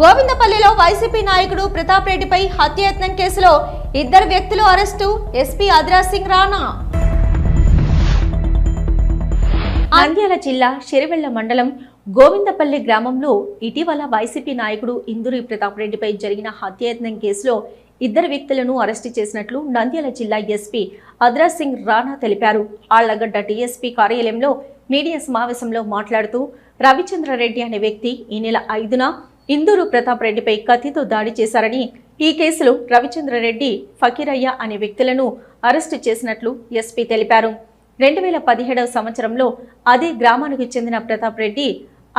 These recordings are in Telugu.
గోవిందపల్లిలో వైసీపీ నాయకుడు ప్రతాప్ రెడ్డిపై హత్యాయత్నం కేసులో ఇద్దరు వ్యక్తులు అరెస్టు. ఎస్పీ అదిరాజ్ సింగ్ రాణా. నంద్యాల జిల్లా షిరివెళ్ళ మండలం గోవిందపల్లి గ్రామంలో ఇటీవల వైసీపీ నాయకుడు ఇందూరి ప్రతాప్ రెడ్డిపై జరిగిన హత్యాయత్నం కేసులో ఇద్దరు వ్యక్తులను అరెస్టు చేసినట్లు నంద్యాల జిల్లా ఎస్పీ అద్రాజ్ సింగ్ రాణా తెలిపారు. ఆళ్ళగడ్డ టీఎస్పీ కార్యాలయంలో మీడియా సమావేశంలో మాట్లాడుతూ రవిచంద్రారెడ్డి అనే వ్యక్తి ఈ నెల ఐదున ఇందూరు ప్రతాప్ రెడ్డిపై కత్తితో దాడి చేశారని ఈ కేసులో రవిచంద్రరెడ్డి ఫకీరయ్య అనే వ్యక్తులను అరెస్టు చేసినట్లు ఎస్పీ తెలిపారు. రెండు వేల పదిహేడవ సంవత్సరంలో అదే గ్రామానికి చెందిన ప్రతాప్ రెడ్డి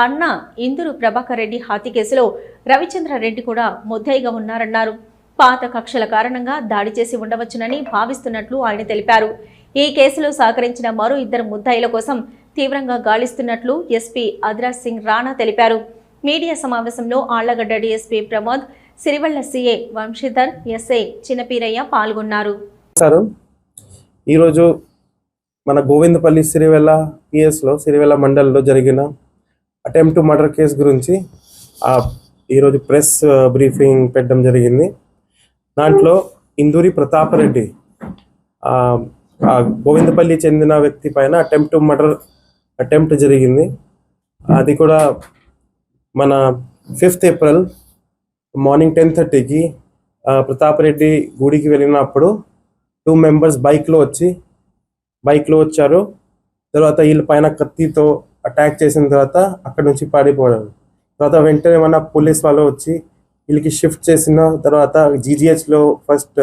అన్న ఇందూరు ప్రభాకర్ రెడ్డి హత్య కేసులో రవిచంద్రారెడ్డి కూడా ముద్దయిగా ఉన్నారన్నారు. పాత కక్షల కారణంగా దాడి చేసి ఉండవచ్చునని భావిస్తున్నట్లు ఆయన తెలిపారు. ఈ కేసులో సహకరించిన మరో ఇద్దరు ముద్దాయిల కోసం తీవ్రంగా గాలిస్తున్నట్లు ఎస్పీ అద్రాజ్ సింగ్ రాణా తెలిపారు. మీడియా సమావేశంలో Allagadda DSP Pramod Sirivella CI Vamsidhar SI Chinnapeerayya పాల్గొన్నారు. నమస్కారం ఈరోజు మన గోవిందపల్లి సిరివెల్ల పిఎస్లో సిరివెల్ల మండలిలో జరిగిన అటెంప్ట్ టు మర్డర్ కేసు గురించి ఈరోజు ప్రెస్ బ్రీఫింగ్ పెట్టడం జరిగింది. దాంట్లో ఇందూరి ప్రతాపరెడ్డి గోవిందపల్లి చెందిన వ్యక్తి పైన అటెంప్ట్ టు మర్డర్ అటెంప్ట్ జరిగింది. అది కూడా మన ఫిఫ్త్ ఏప్రిల్ మార్నింగ్ టెన్ థర్టీకి ప్రతాప్ రెడ్డి గుడికి వెళ్ళినప్పుడు టూ మెంబర్స్ బైక్లో వచ్చి బైక్లో వచ్చారు. తర్వాత వీళ్ళ పైన కత్తితో అటాక్ చేసిన తర్వాత అక్కడ నుంచి పారిపోయారు. తర్వాత వెంటనే మన పోలీస్ వాళ్ళు వచ్చి వీళ్ళకి షిఫ్ట్ చేసిన తర్వాత జీజీహెచ్లో ఫస్ట్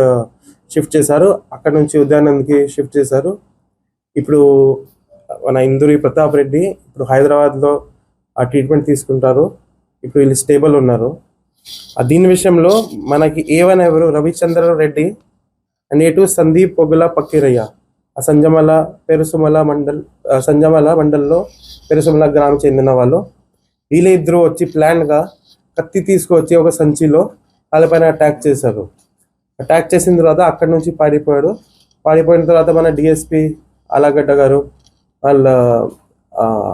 షిఫ్ట్ చేశారు. అక్కడ నుంచి ఉదయానంద్కి షిఫ్ట్ చేశారు. ఇప్పుడు మన ఇందూరి ప్రతాప్ రెడ్డి ఇప్పుడు హైదరాబాద్లో ఆ ట్రీట్మెంట్ తీసుకుంటారు. ఇప్పుడు వీళ్ళు స్టేబుల్ ఉన్నారు. దీని విషయంలో మనకి ఏవన్ ఎవరు? రవిచంద్ర రెడ్డి అండ్ ఏటు సందీప్ పొగుల పక్కిరయ్య. ఆ సంజమల పెరుసుమల మండల్ సంజమల మండల్లో పెరుసుమల గ్రామం చెందిన వాళ్ళు. వీళ్ళిద్దరూ వచ్చి ప్లాన్గా కత్తి తీసుకువచ్చి ఒక సంచిలో వాళ్ళపైన అటాక్ చేశారు. అటాక్ చేసిన తర్వాత అక్కడి నుంచి పారిపోయాడు. పారిపోయిన తర్వాత మన డిఎస్పి అలాగడ్డ గారు వాళ్ళ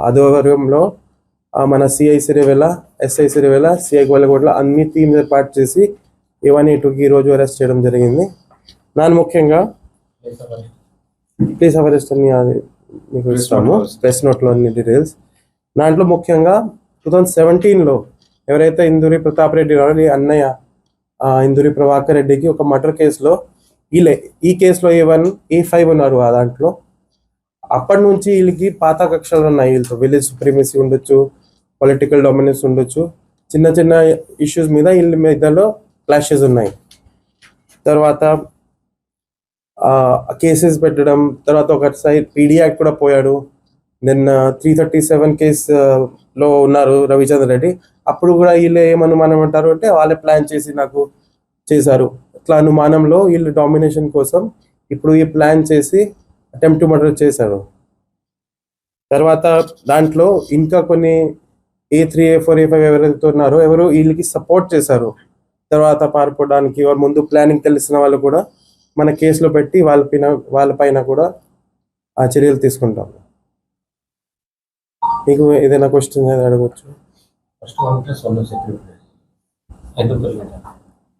ఆధ్వర్యంలో మన CI Sirivella SI Sirivella CI Golagodla అన్ని టీమ్స్ ఏర్పాటు చేసి ఇవన్నీ టూకి ఈరోజు అరెస్ట్ చేయడం జరిగింది. దాని ముఖ్యంగా ప్లీజ్ అరెస్ట్ అని మీకు ఇస్తాము. ప్రెస్ నోట్లో అన్ని డీటెయిల్స్ దాంట్లో ముఖ్యంగా టూ థౌజండ్ సెవెంటీన్లో ఎవరైతే ఇందూరి ప్రతాప్ రెడ్డి గారు ఈ అన్నయ్య ఇందూరి ప్రభాకర్ రెడ్డికి ఒక మర్డర్ కేసులో వీళ్ళే ఈ కేసులో ఏ వన్ ఏ ఫైవ్ ఉన్నారు ఆ దాంట్లో. అప్పటి నుంచి వీళ్ళకి పాత కక్షలు ఉన్నాయి. వీళ్ళతో విలేజ్ సుప్రీమసీ ఉండొచ్చు పొలిటికల్ డామినెన్స్ ఉండొచ్చు. చిన్న చిన్న ఇష్యూస్ మీద వీళ్ళ మీదలో క్లాషెస్ ఉన్నాయి. తర్వాత కేసెస్ పెట్టడం తర్వాత ఒకసారి పీడీ యాక్ట్ కూడా పోయాడు. దెన్ త్రీ థర్టీ సెవెన్ కేస్లో ఉన్నారు రవిచంద్ర రెడ్డి. అప్పుడు కూడా వీళ్ళు ఏమనుమానం అంటారు అంటే వాళ్ళే ప్లాన్ చేసి నాకు చేశారు. అట్లా అనుమానంలో వీళ్ళు డామినేషన్ కోసం ఇప్పుడు ఈ ప్లాన్ చేసి అటెంప్ట్ మర్డర్ చేశారు. తర్వాత దాంట్లో ఇంకా కొన్ని A three A four A five ఎవరైతే ఉన్నారో ఎవరు వీళ్ళకి సపోర్ట్ చేశారు. తర్వాత పారిపోవడానికి వారు ముందు ప్లానింగ్ తెలిసిన వాళ్ళు కూడా మన కేసులో పెట్టి వాళ్ళ పైన వాళ్ళ పైన కూడా ఆ చర్యలు తీసుకుంటాం. మీకు ఏదైనా క్వశ్చన్ అడగవచ్చు?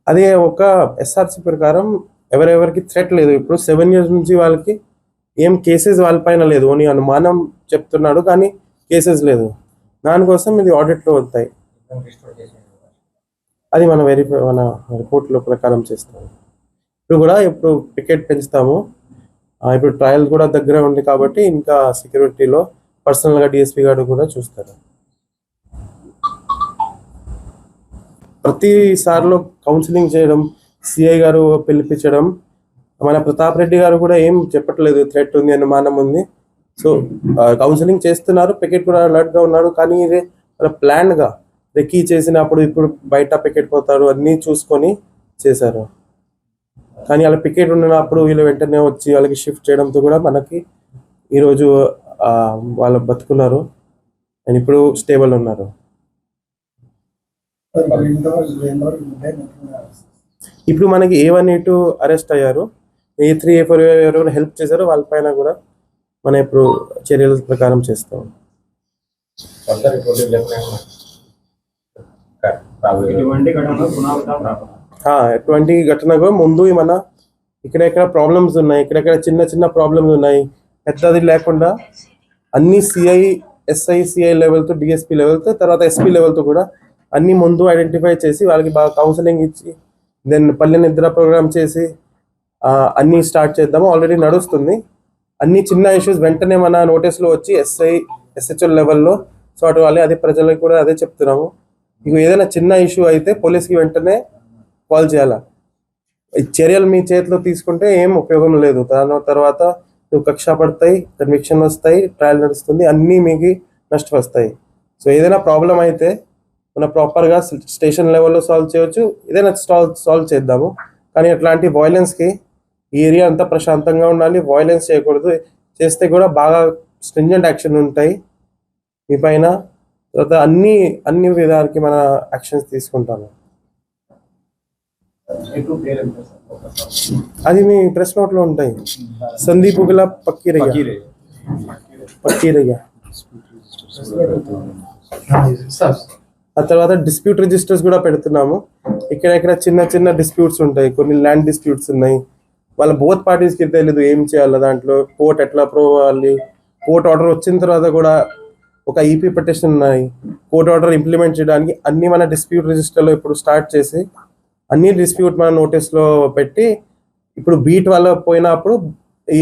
అదే ఒక ఎస్ఆర్సి ప్రకారం ఎవరెవరికి థ్రెట్ లేదు. ఇప్పుడు సెవెన్ ఇయర్స్ నుంచి వాళ్ళకి ఏం కేసెస్ వాళ్ళపైన లేదు. ఓన్లీ అనుమానం చెప్తున్నాడు కానీ కేసెస్ లేదు. దానికోసం ఇది ఆడిట్లో వస్తాయి. అది మన వెరిఫై మన రిపోర్ట్లో ప్రకారం చేస్తాము. ఇప్పుడు కూడా ఇప్పుడు పికెట్ పెంచుతాము. ఇప్పుడు ట్రయల్ కూడా దగ్గర ఉంది కాబట్టి ఇంకా సెక్యూరిటీలో పర్సనల్గా డిఎస్పీ గారు కూడా చూస్తారు. ప్రతిసారిలో కౌన్సిలింగ్ చేయడం సిఐ గారు పిలిపించడం మన ప్రతాప్ రెడ్డి గారు కూడా ఏం చెప్పట్లేదు థ్రెట్ ఉంది అనుమానం ఉంది. సో కౌన్సిలింగ్ చేస్తున్నారు పికెట్ కూడా అలర్ట్గా ఉన్నారు కానీ ఇది వాళ్ళ ప్లాన్గా రెక్కీ చేసినప్పుడు ఇప్పుడు బయట పికెట్ పోతారు అన్నీ చూసుకొని చేశారు. కానీ వాళ్ళ పికెట్ ఉన్నప్పుడు వీళ్ళు వెంటనే వచ్చి వాళ్ళకి షిఫ్ట్ చేయడంతో కూడా మనకి ఈరోజు వాళ్ళు బతుకున్నారు. అండ్ ఇప్పుడు స్టేబుల్ ఉన్నారు. ఇప్పుడు మనకి A one A two arrest అయ్యారు. ఏ త్రీ ఏ ఫోర్ ఎవరెవరు హెల్ప్ చేశారో వాళ్ళపైన కూడా మనం ఇప్పుడు చర్యల ప్రకారం చేస్తాం. ఎటువంటి ఘటనకు ముందు మన ఇక్కడెక్కడ ప్రాబ్లమ్స్ ఉన్నాయి? ఇక్కడెక్కడ చిన్న చిన్న ప్రాబ్లమ్స్ ఉన్నాయి? పెద్దది లేకుండా అన్ని సిఐ ఎస్ఐ సిఐ లెవెల్తో డిఎస్పి లెవెల్తో తర్వాత ఎస్పీ లెవెల్తో కూడా అన్ని ముందు ఐడెంటిఫై చేసి వాళ్ళకి బాగా కౌన్సిలింగ్ ఇచ్చి దెన్ పల్లె నిద్ర ప్రోగ్రామ్ చేసి అన్నీ స్టార్ట్ చేద్దాము. ఆల్రెడీ నడుస్తుంది. అన్ని చిన్న ఇష్యూస్ వెంటనే మన నోటీస్లో వచ్చి ఎస్ఐ ఎస్హెచ్ఎల్ లెవెల్లో సో అటు వాళ్ళే అదే ప్రజలకు కూడా అదే చెప్తున్నాము. మీకు ఏదైనా చిన్న ఇష్యూ అయితే పోలీస్కి వెంటనే కాల్ చేయాలా? ఈ చర్యలు మీ చేతిలో తీసుకుంటే ఏం ఉపయోగం లేదు. దాని తర్వాత నువ్వు కక్ష పడతాయి కన్విక్షన్ వస్తాయి ట్రయల్ నడుస్తుంది అన్నీ మీకు నష్టం వస్తాయి. సో ఏదైనా ప్రాబ్లం అయితే మనం ప్రాపర్గా స్టేషన్ లెవెల్లో సాల్వ్ చేయొచ్చు. ఏదైనా సాల్వ్ సాల్వ్ చేద్దాము. కానీ అట్లాంటి వాయిలెన్స్కి ఈ ఏరియా అంతా ప్రశాంతంగా ఉండాలి వాయిలెన్స్ చేయకూడదు. చేస్తే కూడా బాగా స్ట్రింజెంట్ యాక్షన్ ఉంటాయి. మీ పైన తర్వాత అన్ని అన్ని విధాలకి మన యాక్షన్స్ తీసుకుంటాము. అది మీ ప్రెస్ నోట్లో ఉంటాయి. సందీప్ ఉగల పక్కీరయ్య. ఫకీరే. పక్కీరయ్య. సార్. ఆ తర్వాత డిస్ప్యూట్ రిజిస్టర్స్ కూడా పెడుతున్నాము. ఇక్కడ ఇక్కడ చిన్న చిన్న డిస్ప్యూట్స్ ఉంటాయి. కొన్ని ల్యాండ్ డిస్ప్యూట్స్ ఉన్నాయి. వాళ్ళ బోత్ పార్టీస్కి తెలియదు ఏం చేయాలి దాంట్లో కోర్ట్ ఎట్లా అప్రూవ్ అవ్వాలి? కోర్ట్ ఆర్డర్ వచ్చిన తర్వాత కూడా ఒక ఈపీ పిటిషన్ ఉన్నాయి. కోర్ట్ ఆర్డర్ ఇంప్లిమెంట్ చేయడానికి అన్ని మన డిస్ప్యూట్ రిజిస్టర్లో ఇప్పుడు స్టార్ట్ చేసి అన్ని డిస్ప్యూట్ మన నోటీస్లో పెట్టి ఇప్పుడు బీట్ వల్ల పోయినప్పుడు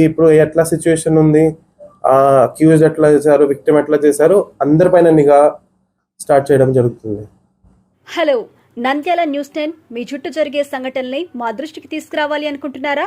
ఇప్పుడు ఎట్లా సిచ్యువేషన్ ఉంది? అక్యూజ్ ఎట్లా చేశారు? విక్టిమ్ ఎట్లా చేశారు? అందరిపైన నిఘా స్టార్ట్ చేయడం జరుగుతుంది. హలో నంద్యాల న్యూస్ టెన్ మీ చుట్టూ జరిగే సంఘటనల్ని మా దృష్టికి తీసుకురావాలి అనుకుంటున్నారా?